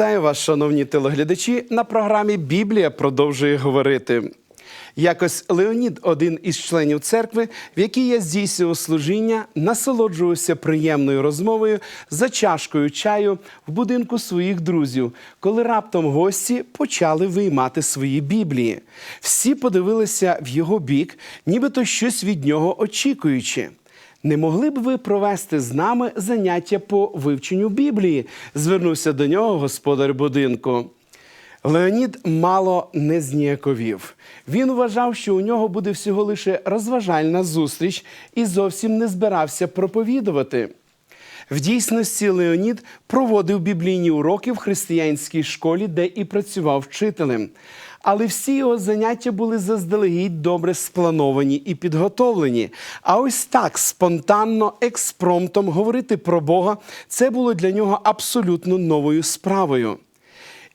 Вітаю вас, шановні телеглядачі. На програмі Біблія продовжує говорити. Якось Леонід, один із членів церкви, в якій я здійснював служіння, насолоджувався приємною розмовою за чашкою чаю в будинку своїх друзів, коли раптом гості почали виймати свої біблії. Всі подивилися в його бік, нібито щось від нього очікуючи. Не могли б ви провести з нами заняття по вивченню Біблії? звернувся до нього господар будинку. Леонід мало не зніяковів. Він вважав, що у нього буде всього лише розважальна зустріч і зовсім не збирався проповідувати. В дійсності Леонід проводив біблійні уроки в християнській школі, де і працював вчителем. Але всі його заняття були заздалегідь добре сплановані і підготовлені. А ось так спонтанно, експромтом говорити про Бога це було для нього абсолютно новою справою.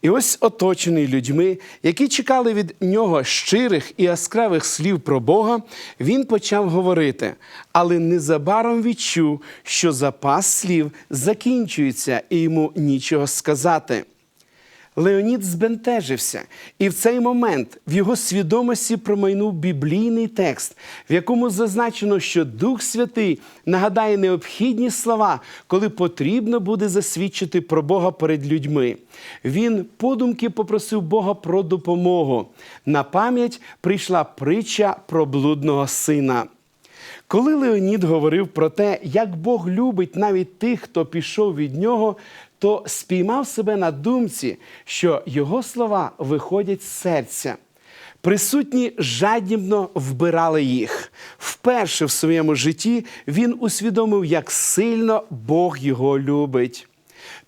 І ось оточений людьми, які чекали від нього щирих і яскравих слів про Бога, він почав говорити, але незабаром відчув, що запас слів закінчується і йому нічого сказати. Леонід збентежився, і в цей момент в його свідомості промайнув біблійний текст, в якому зазначено, що Дух Святий нагадає необхідні слова, коли потрібно буде засвідчити про Бога перед людьми. Він подумки попросив Бога про допомогу. На пам'ять прийшла притча про блудного сина. Коли Леонід говорив про те, як Бог любить навіть тих, хто пішов від нього, то спіймав себе на думці, що його слова виходять з серця. Присутні жадібно вбирали їх. Вперше в своєму житті він усвідомив, як сильно Бог його любить.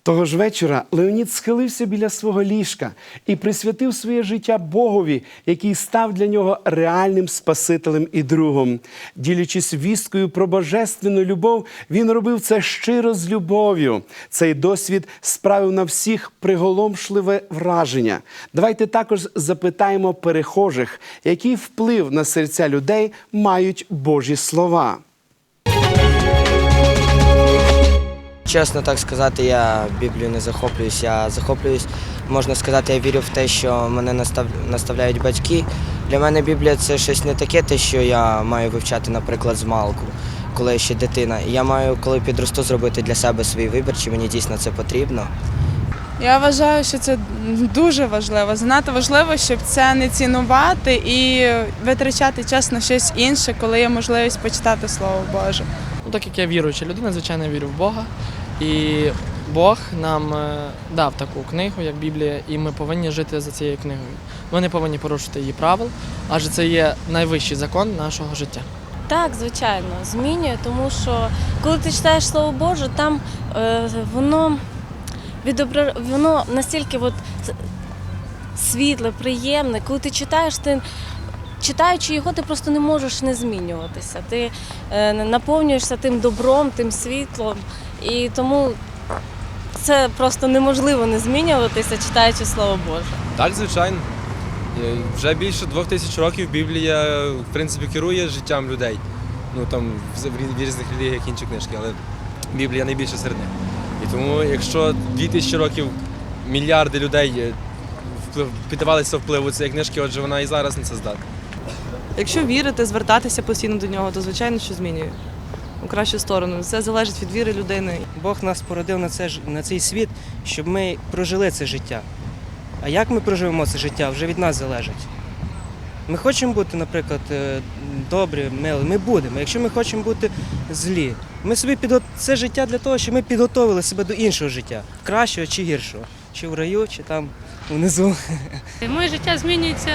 Того ж вечора Леонід схилився біля свого ліжка і присвятив своє життя Богові, який став для нього реальним Спасителем і другом. Ділячись вісткою про божественну любов, він робив це щиро з любов'ю. Цей досвід справив на всіх приголомшливе враження. Давайте також запитаємо перехожих, який вплив на серця людей мають Божі слова. Чесно так сказати, я Біблію не захоплююсь. Я захоплююсь, можна сказати, я вірю в те, що мене настав... наставляють батьки. Для мене Біблія це щось не таке, те, що я маю вивчати, наприклад, з малку, коли я ще дитина. Я маю, коли підросту, зробити для себе свій вибір, чи мені дійсно це потрібно. Я вважаю, що це дуже важливо. Занадто важливо, щоб це не цінувати і витрачати час на щось інше, коли є можливість почитати Слово Боже. Ну, так як я віруюча людина, звичайно, я вірю в Бога. І Бог нам е, дав таку книгу, як Біблія, і ми повинні жити за цією книгою. Ми не повинні порушити її правил, адже це є найвищий закон нашого життя. Так, звичайно, змінює, тому що коли ти читаєш Слово Боже, там е, воно відобра... воно настільки от світле, приємне. Коли ти читаєш, ти читаючи його, ти просто не можеш не змінюватися. Ти е, наповнюєшся тим добром, тим світлом. І тому це просто неможливо не змінюватися, читаючи Слово Боже. Так, звичайно. Е, Вже більше двох тисяч років Біблія в принципі керує життям людей. Ну там в в рі- в різних релігіях інші книжки, але Біблія найбільше серед них. І тому, якщо дві тисячі років мільярди людей е, піддавалися впливу цієї книжки, отже, вона і зараз на це здатна. Якщо вірити, звертатися постійно до нього, то звичайно, що змінює у кращу сторону. Це залежить від віри людини. Бог нас породив на, це, ж- на цей світ, щоб ми прожили це життя. А як ми проживемо це життя, вже від нас залежить. Ми хочемо бути, наприклад, е, добрі, милі, ми будемо. Якщо ми хочемо бути злі, ми собі підго... це життя для того, щоб ми підготовили себе до іншого життя, кращого чи гіршого, чи в раю, чи там внизу. Моє життя змінюється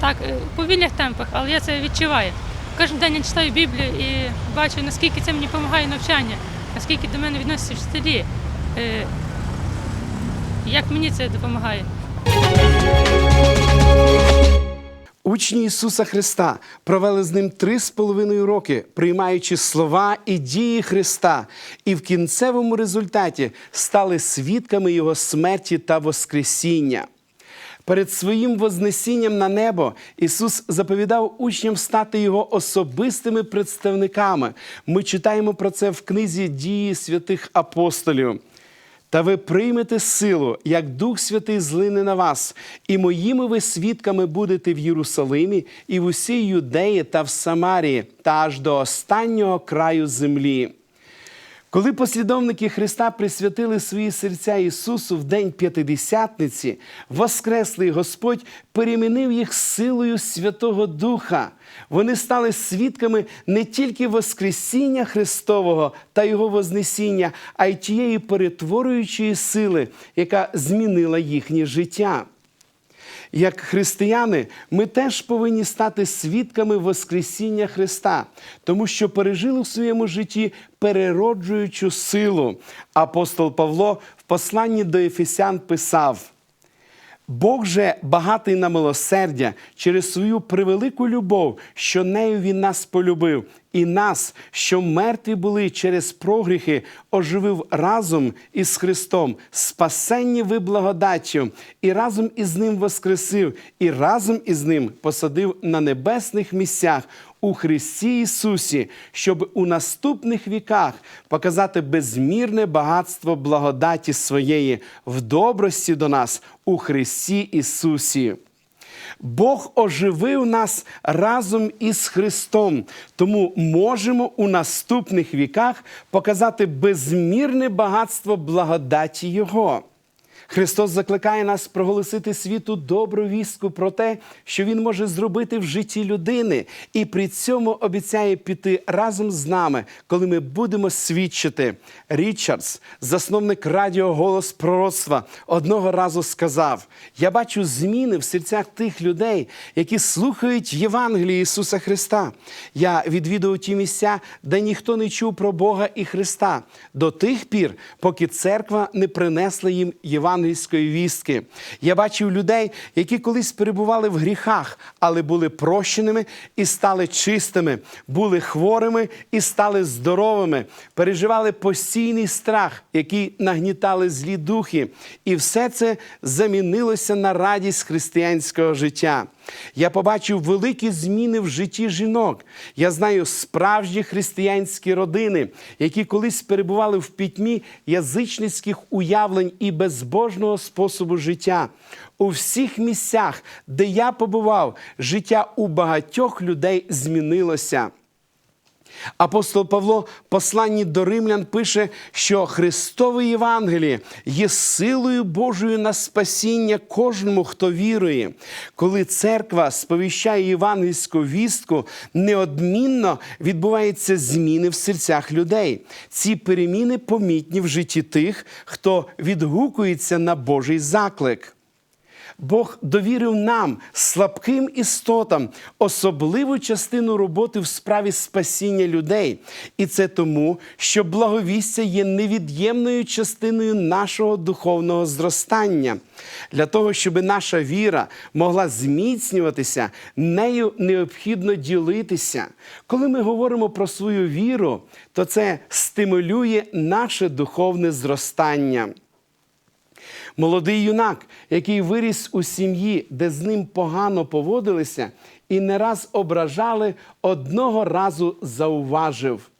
так, е, у повільних темпах, але я це відчуваю. Кожен день я читаю Біблію і бачу, наскільки це мені допомагає навчання, наскільки до мене відносяться вчителі. Е, Як мені це допомагає? Учні Ісуса Христа провели з ним три з половиною роки, приймаючи слова і дії Христа, і в кінцевому результаті стали свідками Його смерті та Воскресіння. Перед своїм вознесінням на небо Ісус заповідав учням стати Його особистими представниками. Ми читаємо про це в книзі дії святих апостолів. Та ви приймете силу, як Дух Святий злине на вас, і моїми ви свідками будете в Єрусалимі і в усій Юдеї та в Самарії, та аж до останнього краю землі. Коли послідовники Христа присвятили свої серця Ісусу в день П'ятидесятниці, Воскреслий Господь перемінив їх силою Святого Духа. Вони стали свідками не тільки Воскресіння Христового та Його Вознесіння, а й тієї перетворюючої сили, яка змінила їхнє життя. Як християни, ми теж повинні стати свідками Воскресіння Христа, тому що пережили в своєму житті перероджуючу силу. Апостол Павло в посланні до Ефесян писав. Бог же багатий на милосердя через свою превелику любов, що нею він нас полюбив, і нас, що мертві були через прогріхи, оживив разом із Христом, спасенні ви благодаттю, і разом із Ним воскресив, і разом із Ним посадив на небесних місцях у Христі Ісусі, щоб у наступних віках показати безмірне багатство благодаті своєї в добрості до нас у Христі Ісусі. Бог оживив нас разом із Христом, тому можемо у наступних віках показати безмірне багатство благодаті Його. Христос закликає нас проголосити світу добру вістку про те, що Він може зробити в житті людини, і при цьому обіцяє піти разом з нами, коли ми будемо свідчити. Річардс, засновник радіо Голос пророцтва, одного разу сказав: Я бачу зміни в серцях тих людей, які слухають Євангелії Ісуса Христа. Я відвідував ті місця, де ніхто не чув про Бога і Христа до тих пір, поки церква не принесла їм євангелійської вістки. Я бачив людей, які колись перебували в гріхах, але були прощеними і стали чистими, були хворими і стали здоровими, переживали постійний страх, який нагнітали злі духи. І все це замінилося на радість християнського життя. Я побачив великі зміни в житті жінок. Я знаю справжні християнські родини, які колись перебували в пітьмі язичницьких уявлень і безбожного способу життя. У всіх місцях, де я побував, життя у багатьох людей змінилося. Апостол Павло в посланні до римлян пише, що Христове Євангеліє є силою Божою на спасіння кожному, хто вірує. Коли церква сповіщає євангельську вістку, неодмінно відбуваються зміни в серцях людей. Ці переміни помітні в житті тих, хто відгукується на Божий заклик. Бог довірив нам, слабким істотам, особливу частину роботи в справі спасіння людей. І це тому, що благовістя є невід'ємною частиною нашого духовного зростання. Для того, щоб наша віра могла зміцнюватися, нею необхідно ділитися. Коли ми говоримо про свою віру, то це стимулює наше духовне зростання. Молодий юнак, який виріс у сім'ї, де з ним погано поводилися і не раз ображали, одного разу зауважив.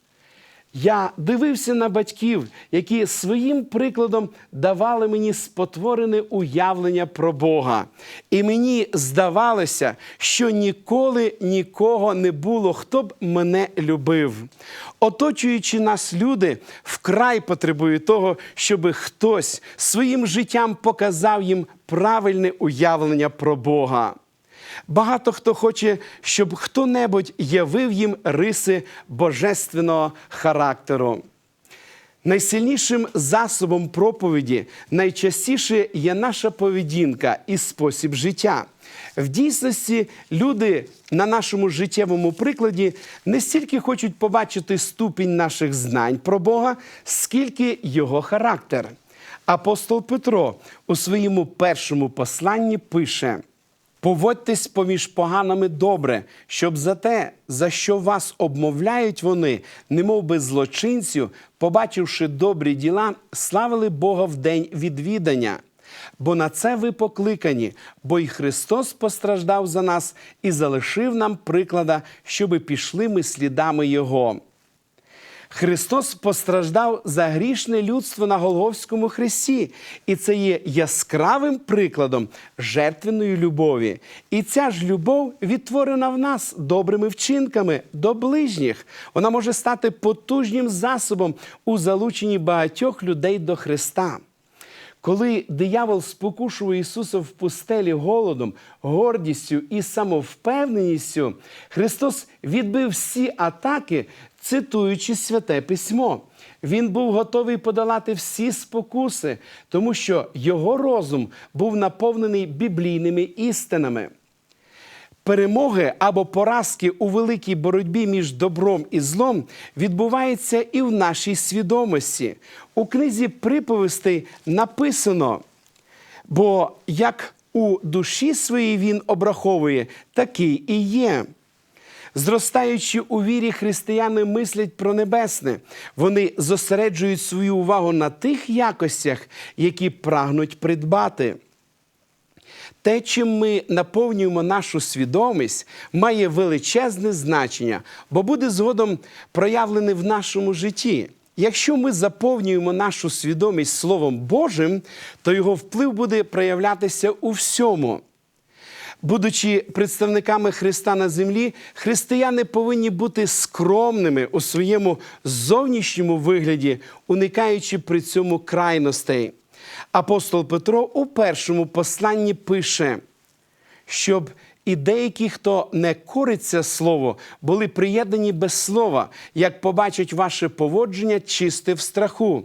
Я дивився на батьків, які своїм прикладом давали мені спотворене уявлення про Бога. І мені здавалося, що ніколи нікого не було, хто б мене любив. Оточуючи нас люди, вкрай потребують того, щоб хтось своїм життям показав їм правильне уявлення про Бога. Багато хто хоче, щоб хто-небудь явив їм риси божественного характеру. Найсильнішим засобом проповіді найчастіше є наша поведінка і спосіб життя. В дійсності люди на нашому життєвому прикладі не стільки хочуть побачити ступінь наших знань про Бога, скільки його характер. Апостол Петро у своєму першому посланні пише. Поводьтесь поміж поганими добре, щоб за те, за що вас обмовляють вони, немов би злочинців, побачивши добрі діла, славили Бога в день відвідання. Бо на це ви покликані, бо й Христос постраждав за нас і залишив нам приклада, щоби пішли ми слідами Його. Христос постраждав за грішне людство на Голговському хресті, і це є яскравим прикладом жертвеної любові. І ця ж любов відтворена в нас добрими вчинками до ближніх. Вона може стати потужним засобом у залученні багатьох людей до Христа. Коли диявол спокушував Ісуса в пустелі голодом, гордістю і самовпевненістю, Христос відбив всі атаки, цитуючи святе письмо. Він був готовий подолати всі спокуси, тому що його розум був наповнений біблійними істинами. Перемоги або поразки у великій боротьбі між добром і злом відбуваються і в нашій свідомості. У книзі приповістей написано: бо як у душі своїй він обраховує, такий і є. Зростаючи у вірі, християни мислять про небесне. Вони зосереджують свою увагу на тих якостях, які прагнуть придбати. Те, чим ми наповнюємо нашу свідомість, має величезне значення, бо буде згодом проявлене в нашому житті. Якщо ми заповнюємо нашу свідомість Словом Божим, то його вплив буде проявлятися у всьому. Будучи представниками Христа на землі, християни повинні бути скромними у своєму зовнішньому вигляді, уникаючи при цьому крайностей. Апостол Петро у першому посланні пише, щоб і деякі, хто не кориться слову, були приєднані без слова, як побачать ваше поводження чисте в страху.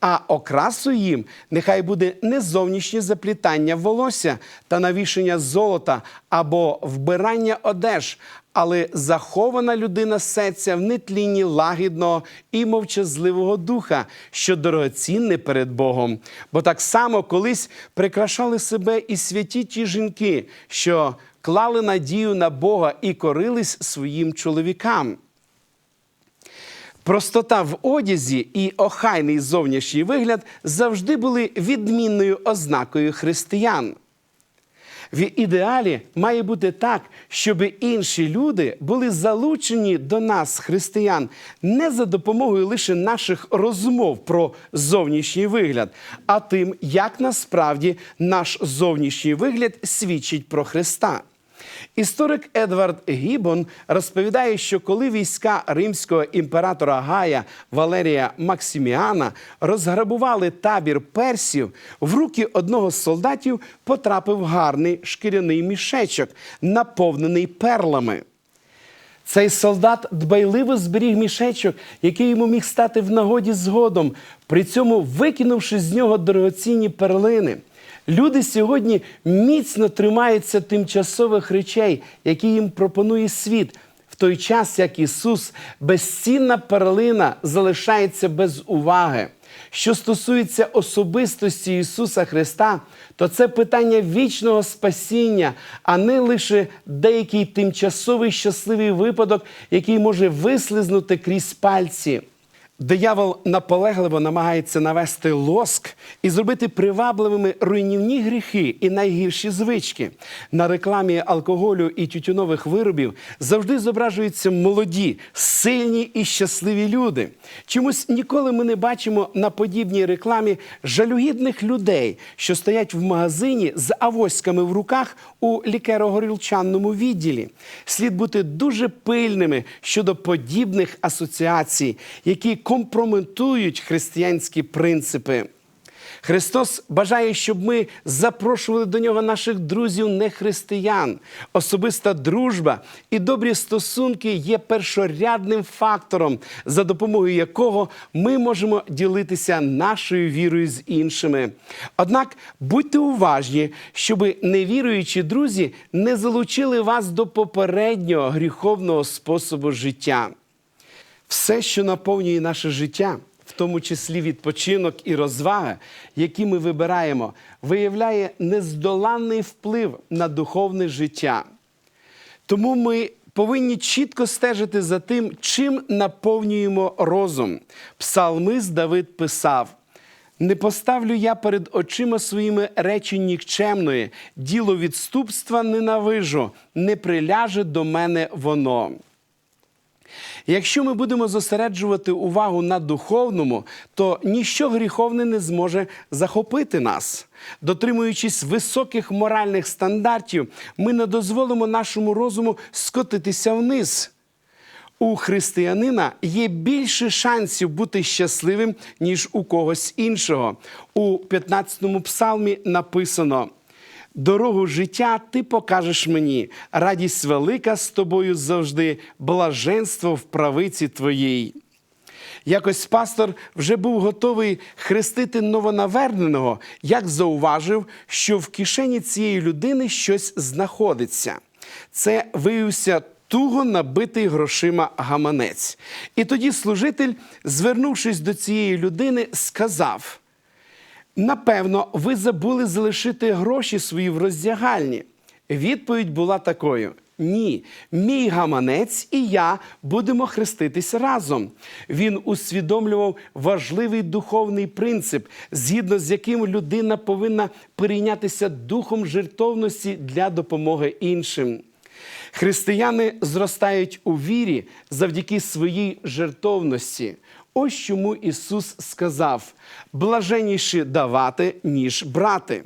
А окрасою їм нехай буде не зовнішнє заплітання волосся та навішення золота або вбирання одеж, але захована людина сеться в нетлінні лагідного і мовчазливого духа, що дорогоцінне перед Богом. Бо так само колись прикрашали себе і святі ті жінки, що клали надію на Бога і корились своїм чоловікам. Простота в одязі і охайний зовнішній вигляд завжди були відмінною ознакою християн. В ідеалі має бути так, щоб інші люди були залучені до нас, християн, не за допомогою лише наших розмов про зовнішній вигляд, а тим, як насправді наш зовнішній вигляд свідчить про Христа. Історик Едвард Гібон розповідає, що коли війська римського імператора Гая Валерія Максиміана розграбували табір персів, в руки одного з солдатів потрапив гарний шкіряний мішечок, наповнений перлами. Цей солдат дбайливо зберіг мішечок, який йому міг стати в нагоді згодом, при цьому викинувши з нього дорогоцінні перлини. Люди сьогодні міцно тримаються тимчасових речей, які їм пропонує світ, в той час як Ісус, безцінна перлина, залишається без уваги. Що стосується особистості Ісуса Христа, то це питання вічного спасіння, а не лише деякий тимчасовий щасливий випадок, який може вислизнути крізь пальці. Диявол наполегливо намагається навести лоск і зробити привабливими руйнівні гріхи і найгірші звички. На рекламі алкоголю і тютюнових виробів завжди зображуються молоді, сильні і щасливі люди. Чомусь ніколи ми не бачимо на подібній рекламі жалюгідних людей, що стоять в магазині з авоськами в руках у лікеро-горілчанному відділі. Слід бути дуже пильними щодо подібних асоціацій, які компрометують християнські принципи. Христос бажає, щоб ми запрошували до нього наших друзів нехристиян. Особиста дружба і добрі стосунки є першорядним фактором, за допомогою якого ми можемо ділитися нашою вірою з іншими. Однак будьте уважні, щоб невіруючі друзі не залучили вас до попереднього гріховного способу життя. Все, що наповнює наше життя, в тому числі відпочинок і розвага, які ми вибираємо, виявляє нездоланний вплив на духовне життя. Тому ми повинні чітко стежити за тим, чим наповнюємо розум. Псалмист Давид писав: не поставлю я перед очима своїми речі нікчемної, діло відступства ненавижу, не приляже до мене воно. Якщо ми будемо зосереджувати увагу на духовному, то ніщо гріховне не зможе захопити нас. Дотримуючись високих моральних стандартів, ми не дозволимо нашому розуму скотитися вниз. У християнина є більше шансів бути щасливим, ніж у когось іншого. У 15-му псалмі написано: Дорогу життя ти покажеш мені, радість велика з тобою завжди, блаженство в правиці твоїй. Якось пастор вже був готовий хрестити новонаверненого, як зауважив, що в кишені цієї людини щось знаходиться. Це виявився туго набитий грошима гаманець. І тоді служитель, звернувшись до цієї людини, сказав: Напевно, ви забули залишити гроші свої в роздягальні. Відповідь була такою: ні, мій гаманець і я будемо хреститися разом. Він усвідомлював важливий духовний принцип, згідно з яким людина повинна перейнятися духом жертовності для допомоги іншим. Християни зростають у вірі завдяки своїй жертовності. Ось чому Ісус сказав: блаженніше давати, ніж брати.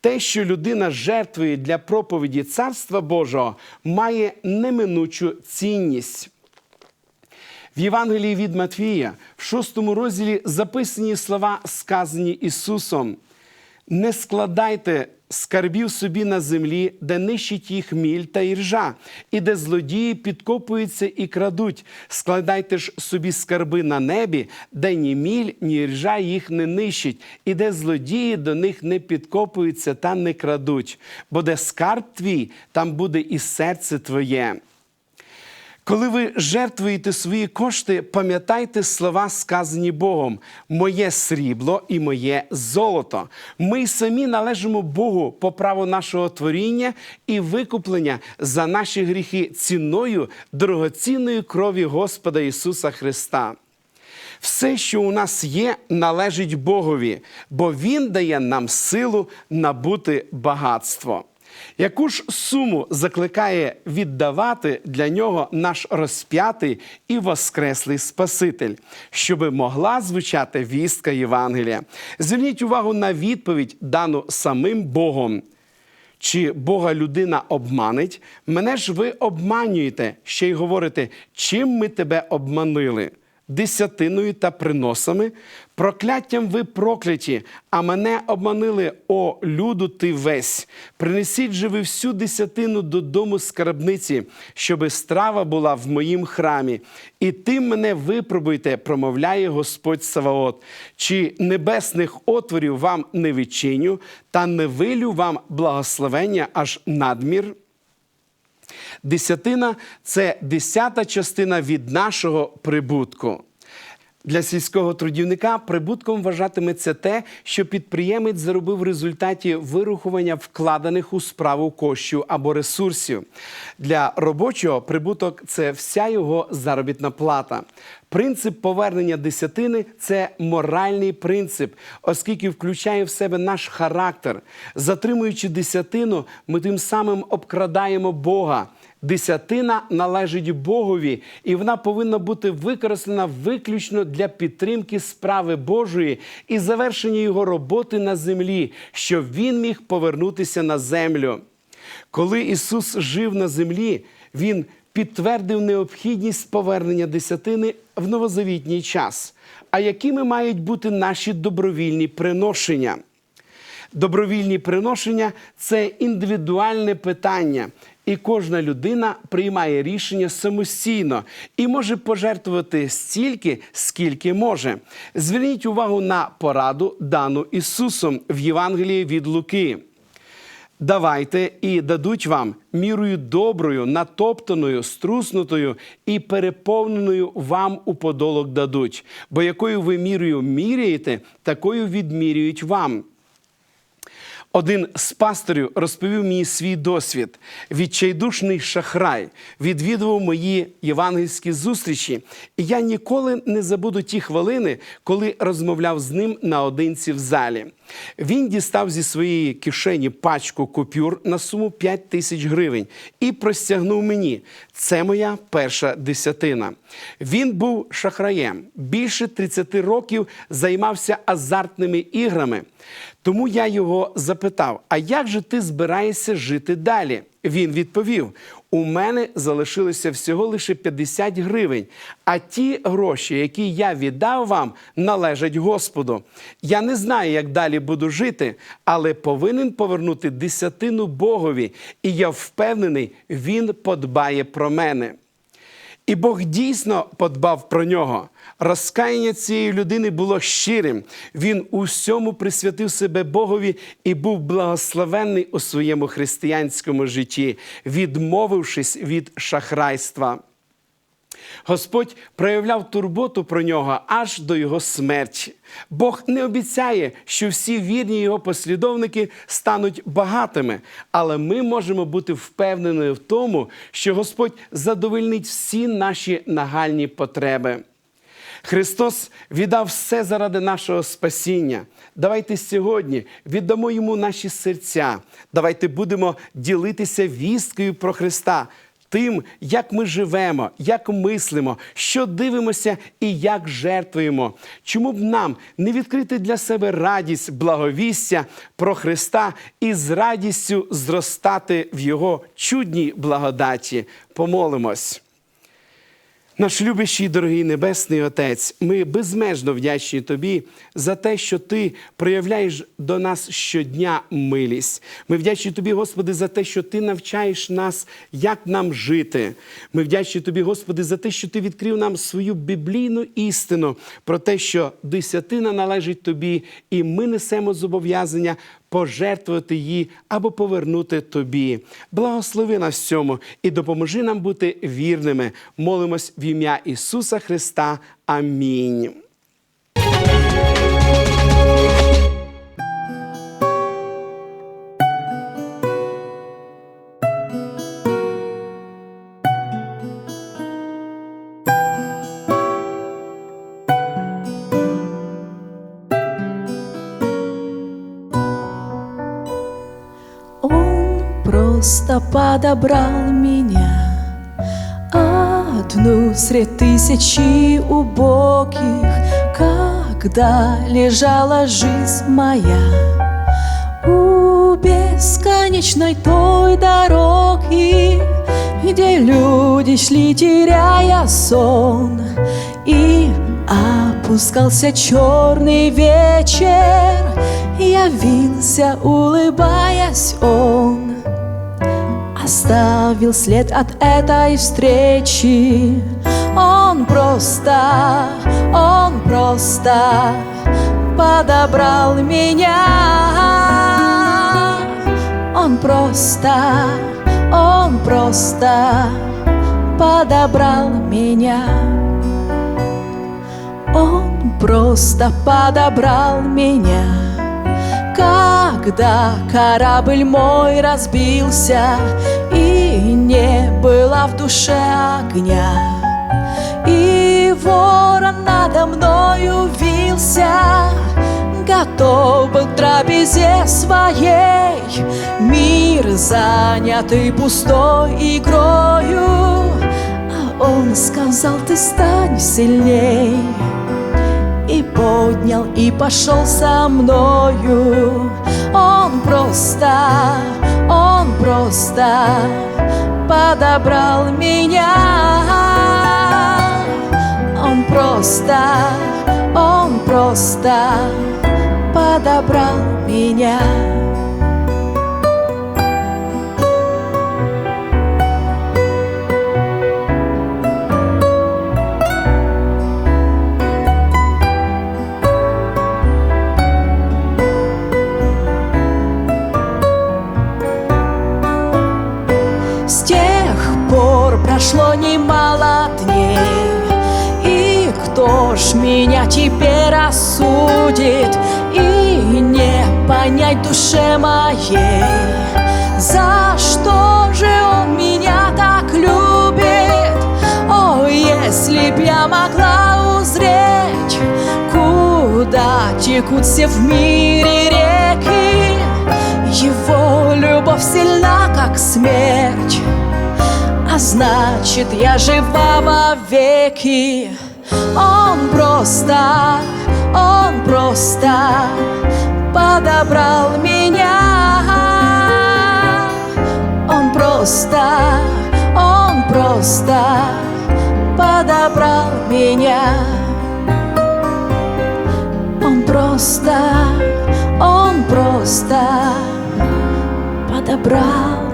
Те, що людина жертвує для проповіді Царства Божого, має неминучу цінність. В Євангелії від Матвія, в шостому розділі записані слова, сказані Ісусом: не складайте скарбів собі на землі, де нищить їх міль та іржа, і де злодії підкопуються і крадуть. Складайте ж собі скарби на небі, де ні міль, ні іржа їх не нищить, і де злодії до них не підкопуються та не крадуть. Бо де скарб твій, там буде і серце твоє. Коли ви жертвуєте свої кошти, пам'ятайте слова, сказані Богом: моє срібло і моє золото. Ми самі належимо Богу по праву нашого творіння і викуплення за наші гріхи ціною дорогоцінної крові Господа Ісуса Христа. Все, що у нас є, належить Богові, бо Він дає нам силу набути багатство. Яку ж суму закликає віддавати для нього наш розп'ятий і воскреслий Спаситель, щоби могла звучати вістка Євангелія? Зверніть увагу на відповідь, дану самим Богом. Чи Бога людина обманить? Мене ж ви обманюєте, ще й говорите, чим ми тебе обманили? Десятиною та приносами, прокляттям ви прокляті, а мене обманили, о люду ти весь. Принесіть же ви всю десятину додому скарбниці, щоби страва була в моїм храмі. І тим мене випробуйте, промовляє Господь Саваот. Чи небесних отворів вам не відчиню, та не вилю вам благословення аж надмір? Десятина це десята частина від нашого прибутку. Для сільського трудівника прибутком вважатиметься те, що підприємець заробив в результаті вирахування вкладених у справу коштів або ресурсів. Для робочого прибуток це вся його заробітна плата. Принцип повернення десятини це моральний принцип, оскільки включає в себе наш характер. Затримуючи десятину, ми тим самим обкрадаємо Бога. Десятина належить Богові, і вона повинна бути використана виключно для підтримки справи Божої і завершення його роботи на землі, щоб він міг повернутися на землю. Коли Ісус жив на землі, Він підтвердив необхідність повернення десятини в новозавітній час. А якими мають бути наші добровільні приношення? Добровільні приношення це індивідуальне питання, і кожна людина приймає рішення самостійно і може пожертвувати стільки, скільки може. Зверніть увагу на пораду, дану Ісусом в Євангелії від Луки. Давайте і дадуть вам мірою доброю, натоптаною, струснутою і переповненою вам у подолок дадуть. Бо якою ви мірою міряєте, такою відмірюють вам. Один з пасторів розповів мені свій досвід. Відчайдушний шахрай відвідував мої євангельські зустрічі, і я ніколи не забуду ті хвилини, коли розмовляв з ним наодинці в залі. Він дістав зі своєї кишені пачку купюр на суму 5 тисяч гривень і простягнув мені. Це моя перша десятина. Він був шахраєм. Більше 30 років займався азартними іграми. Тому я його запитав: а як же ти збираєшся жити далі? Він відповів: у мене залишилося всього лише 50 гривень, а ті гроші, які я віддав вам, належать Господу. Я не знаю, як далі буду жити, але повинен повернути десятину Богові, і я впевнений, він подбає про мене. І Бог дійсно подбав про нього. Розкаяння цієї людини було щирим. Він усьому присвятив себе Богові і був благословенний у своєму християнському житті, відмовившись від шахрайства. Господь проявляв турботу про нього аж до його смерті. Бог не обіцяє, що всі вірні його послідовники стануть багатими, але ми можемо бути впевнені в тому, що Господь задовольнить всі наші нагальні потреби. Христос віддав все заради нашого спасіння. Давайте сьогодні віддамо йому наші серця. Давайте будемо ділитися вісткою про Христа, тим, як ми живемо, як мислимо, що дивимося і як жертвуємо. Чому б нам не відкрити для себе радість, благовістя про Христа і з радістю зростати в Його чудній благодаті? Помолимось. Наш любящий, дорогий Небесний Отець, ми безмежно вдячні Тобі за те, що Ти проявляєш до нас щодня милість. Ми вдячні Тобі, Господи, за те, що Ти навчаєш нас, як нам жити. Ми вдячні Тобі, Господи, за те, що Ти відкрив нам свою біблійну істину про те, що десятина належить Тобі, і ми несемо зобов'язання пожертвувати її або повернути тобі. Благослови нас цьому і допоможи нам бути вірними. Молимось в ім'я Ісуса Христа. Амінь. Подобрал меня. Одну средь тысячи убогих Когда лежала жизнь моя. У бесконечной той дороги Где люди шли, теряя сон И опускался черный вечер Явился, улыбаясь он Оставил след от этой встречи. Он просто, он просто подобрал меня. Он просто, он просто подобрал меня. Он просто подобрал меня. Когда корабль мой разбился И не было в душе огня. И ворон надо мною вился Готов был к трапезе своей. Мир занятый пустой игрою А он сказал, ты стань сильней и поднял и пошел со мною. Он просто, он просто подобрал меня. Он просто, он просто подобрал меня. Ж меня теперь осудит И не понять душе моей За что же он меня так любит О, если б я могла узреть Куда текут все в мире реки. Его любовь сильна, как смерть, а значит, я жива вовеки. Он просто, он просто подобрал меня. Он просто, он просто подобрал меня. Он просто, он просто подобрал.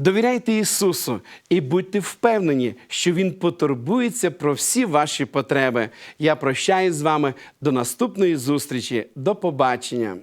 Довіряйте Ісусу і будьте впевнені, що Він потурбується про всі ваші потреби. Я прощаюсь з вами до наступної зустрічі. До побачення.